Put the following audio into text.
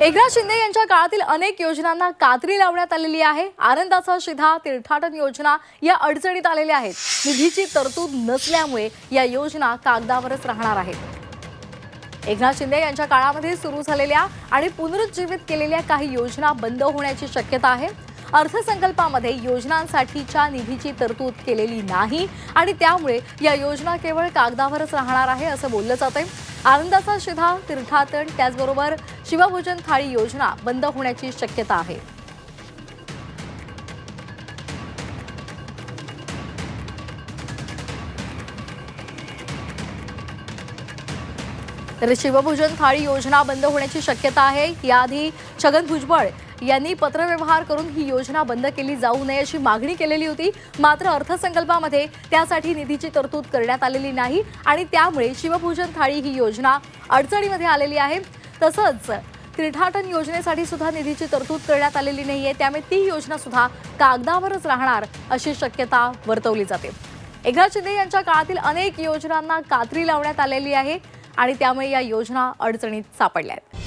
एकनाथ शिंदे यांच्या काळातील अनेक योजनांना कात्री लावण्यात आलेली आहे. आनंदाचा शिधा तीर्थाटन योजना या अडचणीत आलेल्या आहेत. निधीची तरतूद नसल्यामुळे या योजना कागदावरच राहणार आहेत. एकनाथ शिंदे यांच्या काळामध्ये सुरू झालेल्या आणि पुनरुज्जीवित केलेल्या काही योजना बंद होण्याची शक्यता आहे. अर्थसंकल्पामध्ये योजनांसाठीच्या निधीची तरतूद केलेली नाही आणि त्यामुळे या योजना केवळ कागदावरच राहणार आहे असं बोललं जातंय. आनंदाचा शिधा तीर्थाटन त्याचबरोबर शिवभोजन थाळी योजना बंद होण्याची शक्यता आहे. तर शिवभोजन थाळी योजना बंद होण्याची शक्यता आहे. याआधी छगन भुजबळ यांनी पत्रव्यवहार करून ही योजना बंद केली जाऊ नये अशी मागणी केलेली होती. मात्र अर्थसंकल्पामध्ये त्यासाठी निधीची तरतूद करण्यात आलेली नाही आणि त्यामुळे शिवभोजन थाळी ही योजना अडचणीमध्ये आलेली आहे. तसंच तीर्थाटन योजनेसाठी सुद्धा निधीची तरतूद करण्यात आलेली नाही आहे त्यामुळे ती योजना सुद्धा कागदावरच राहणार अशी शक्यता वर्तवली जाते. एकनाथ शिंदे यांच्या काळातील अनेक योजनांना कात्री लावण्यात आलेली आहे. आणि त्यामुळे या योजना अडचणीत सापडल्या आहेत.